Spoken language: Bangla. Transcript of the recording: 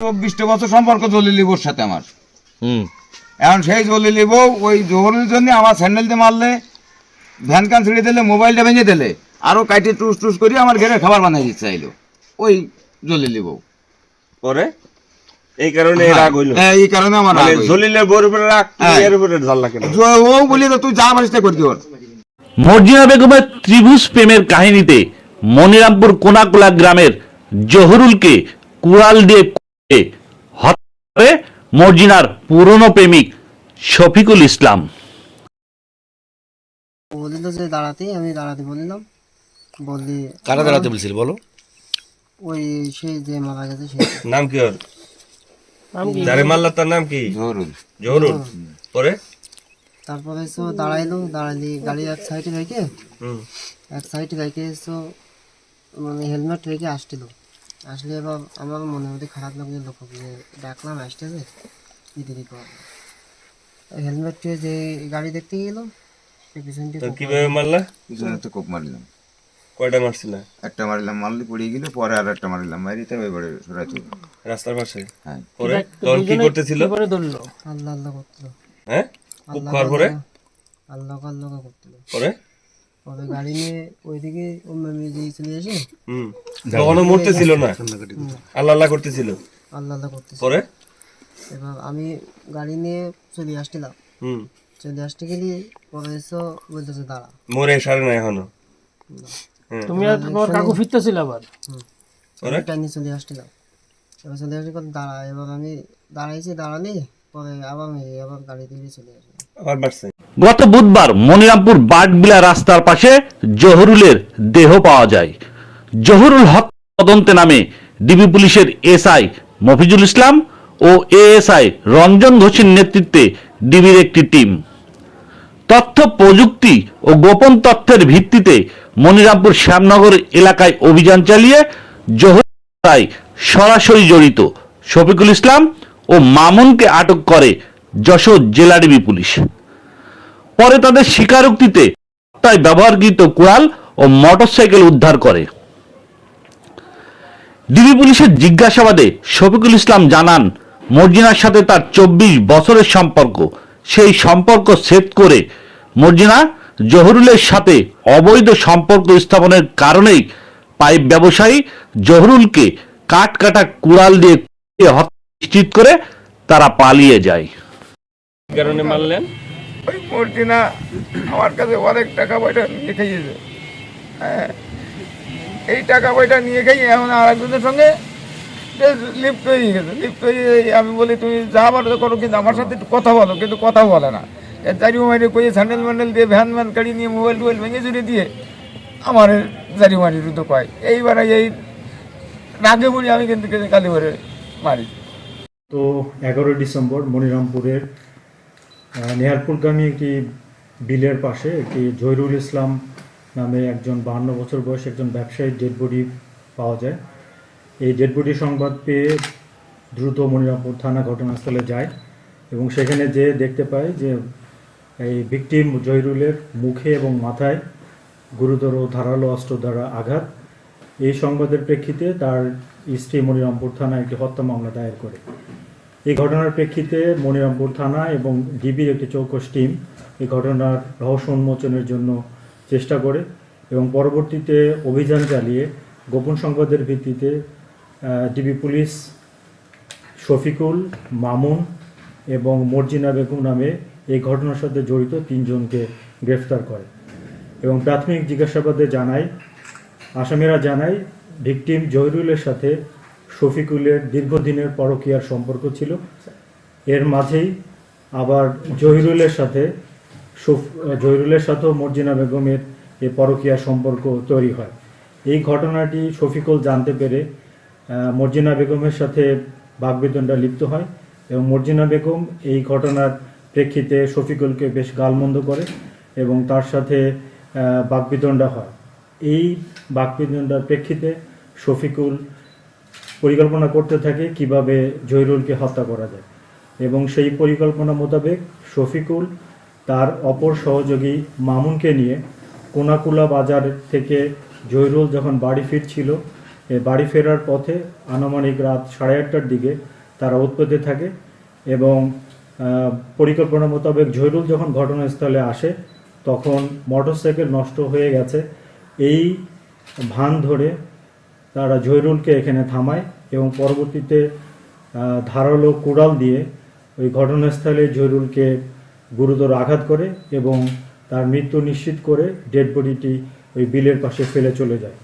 চব্বিশটা বছর সম্পর্ক জলিলি বোর সাথে আমার। হুম। এখন সেই জলিলি বউ ওই জহরের জন্য আমার স্যান্ডেল দিয়ে মারলে ভ্যান কান ছিঁড়ে দিলে মোবাইলটা ভেঙে দিলে আরও কাইটে টুস টুস করে আমার ঘরে খাবার বানাই দিতে চাইলো। ওই জলিলি বউ পরে এই কারণে রাগ হইল? হ্যাঁ, এই কারণে আমার মানে রাগ। জলিলের বউর উপরে রাগ হ্যাঁ। এর উপরে ঝাল্লা কেন জ- ও বলি তো তুই যা পারিস তাই করতে ওর। মর্জিনা বেগমের ত্রিভুজ প্রেমের কাহিনীতে মনিরামপুর কোনাকুলা গ্রামের জহরুলকে কুড়াল দিয়ে হত্যা মর্জিনার পুরনো প্রেমিক শফিকুল ইসলাম। বলিল যে দাঁড়াতে আমি দাঁড়াতে বলিলাম। বললি কারা দাঁড়াতে বলছিল বলো? ওই সেই যে মারা গেছে সে। নাম কি ওর? যারে মারলা তার নাম কি? জহরুল। জহরুল। পরে? তারপরে তো দাঁড়াইলো দাঁড়ালি গাড়ি এক সাইডে রেখে হুম। এক সাইডে রেখে তো মানে হেলমেট রেখে আসছিল। আসলে এবার আমার মনে মধ্যে খারাপ লাগছে লোক যে ডাকলাম আসতেছে কি দেরি করব? হেলমেট যে গাড়ি দেখতে গেল সে পিছন তো কীভাবে মারলা। পিছনে তো কোপ মারলাম। কয়টা মারছিল? একটা মারলাম মারলি পড়ে গেল পরে আর একটা মারলাম। মারিতে এবারে সরাই তুললাম রাস্তার পাশে? হ্যাঁ। পরে? তখন কি করতেছিল? আল্লাহ আল্লাহ করছিল হ্যাঁ? খুব আল্লাহ খাওয়ার পরে? আল্লাহ আল্লাহ করছিল পরে? পরে গাড়ি নিয়ে ওইদিকে অন্য দিয়ে চলে এসে হুম। তখনও মরতেছিল না? আল্লাহ আল্লাহ করতেছিল? আল্লাহ আল্লাহ করতেছে পরে? এবার আমি গাড়ি নিয়ে চলে আসছিলাম। হুম। চলে আসতে গেলে পরে এসো বলতেছে দাঁড়া। মরে সারে না। এখনও তুমি আর তোমার কাকু ফিরতেছিল আবার? পরে? চলে আসছিলাম। এবার চলে আসতে কথা দাঁড়া। এবার আমি দাঁড়াইছি দাঁড়ালি পরে আবার আমি আবার গাড়ি দিয়ে চলে আসি আবার বাড়ছে? গত বুধবার মনিরামপুর বাগবিলা রাস্তার পাশে জহুরুলের দেহ পাওয়া যায়। জহুরুল হত্যা তদন্তে নামে ডিবি পুলিশের এসআই মফিজুল ইসলাম ও এএসআই রঞ্জন ঘোষের নেতৃত্বে ডিবির একটি টিম। তথ্য, প্রযুক্তি ও গোপন তথ্যের ভিত্তিতে মনিরামপুর শ্যামনগর এলাকায় অভিযান চালিয়ে জহুর হত্যায় সরাসরি জড়িত শফিকুল ইসলাম ও মামুনকে আটক করে যশোর জেলা ডিবি পুলিশ। পরে তাদের স্বীকারোক্তিতে হত্যায় ব্যবহারকৃত কুড়াল ও মোটরসাইকেল উদ্ধার করে। ডিবি পুলিশের জিজ্ঞাসাবাদে শফিকুল ইসলাম জানান, মর্জিনার সাথে তার চব্বিশ বছরের সম্পর্ক। সেই সম্পর্ক সেট করে মর্জিনা জহরুলের সাথে অবৈধ সম্পর্ক স্থাপনের কারণেই পাইপ ব্যবসায়ী জহরুলকে কাঠ কাটা কুড়াল দিয়ে নিশ্চিত করে তারা পালিয়ে যায়। কারণে মারলেন? ওই না। আমার কাছে অনেক টাকা পয়সা নিয়ে খাইয়েছে হ্যাঁ। এই টাকা পয়সা নিয়ে খাইয়ে এখন আর একজনের সঙ্গে লিপ্ত হয়ে গেছে। লিপ্ত হয়ে আমি বলি, তুমি যা পারো করো, কিন্তু আমার সাথে একটু কথা বলো, কিন্তু কথা বলে না। জারি মারি কইয়ে স্যান্ডেল ম্যান্ডেল দিয়ে ভ্যান ভ্যান গাড়ি নিয়ে মোবাইল টোবাইল ভেঙে চুরে দিয়ে আমার জারি মারি কয়। এইবার এই রাগে বলি আমি কিন্তু কালি ভরে মারি। তো এগারোই ডিসেম্বর মনিরামপুরের নেহারপুরগামী একটি বিলের পাশে একটি জহিরুল ইসলাম নামে একজন বাহান্ন বছর বয়স একজন ব্যবসায়ীর ডেড বডি পাওয়া যায়। এই ডেড বডি সংবাদ পেয়ে দ্রুত মনিরামপুর থানা ঘটনাস্থলে যায় এবং সেখানে যে দেখতে পায় যে এই ভিকটিম জহিরুলের মুখে এবং মাথায় গুরুতর ধারালো অস্ত্র দ্বারা আঘাত। এই সংবাদের প্রেক্ষিতে তার স্ত্রী মনিরামপুর থানায় একটি হত্যা মামলা দায়ের করে। এই ঘটনার প্রেক্ষিতে মনিরামপুর থানা এবং ডিবির একটি চৌকস টিম এই ঘটনার রহস্য উন্মোচনের জন্য চেষ্টা করে এবং পরবর্তীতে অভিযান চালিয়ে গোপন সংবাদের ভিত্তিতে ডিবি পুলিশ, শফিকুল, মামুন এবং মর্জিনা বেগম নামে এই ঘটনার সাথে জড়িত তিনজনকে গ্রেফতার করে এবং প্রাথমিক জিজ্ঞাসাবাদে জানায়, আসামিরা জানায়, ভিকটিম জহিরুলের সাথে শফিকুলের দীর্ঘদিনের পরকীয়ার সম্পর্ক ছিল। এর মাঝেই আবার জহিরুলের সাথে জহিরুলের সাথেও মর্জিনা বেগমের এই পরকীয়া সম্পর্ক তৈরি হয়। এই ঘটনাটি শফিকুল জানতে পেরে মর্জিনা বেগমের সাথে বাগবিতণ্ডা লিপ্ত হয় এবং মর্জিনা বেগম এই ঘটনার প্রেক্ষিতে শফিকুলকে বেশ গালমন্দ করে এবং তার সাথে আহ, বাগবিতণ্ডা হয়। এই বাকবিতণ্ডার প্রেক্ষিতে শফিকুল পরিকল্পনা করতে থাকে কীভাবে জহিরুলকে হত্যা করা যায়। এবং সেই পরিকল্পনা মোতাবেক শফিকুল তার অপর সহযোগী মামুনকে নিয়ে কোনাকুলা বাজার থেকে জহিরুল যখন বাড়ি ফিরছিল বাড়ি ফেরার পথে আনুমানিক রাত সাড়ে আটটার দিকে তারা উৎপত্তি থাকে এবং পরিকল্পনা মোতাবেক জহিরুল যখন ঘটনাস্থলে আসে, তখন মোটরসাইকেল নষ্ট হয়ে গেছে। এই ভান ধরে তারা জহিরুলকে এখানে থামায় এবং পরবর্তীতে ধারালো কুড়াল দিয়ে ওই ঘটনাস্থলে জহিরুলকে গুরুতর আঘাত করে এবং তার মৃত্যু নিশ্চিত করে ডেড বডিটি ওই বিলের পাশে ফেলে চলে যায়।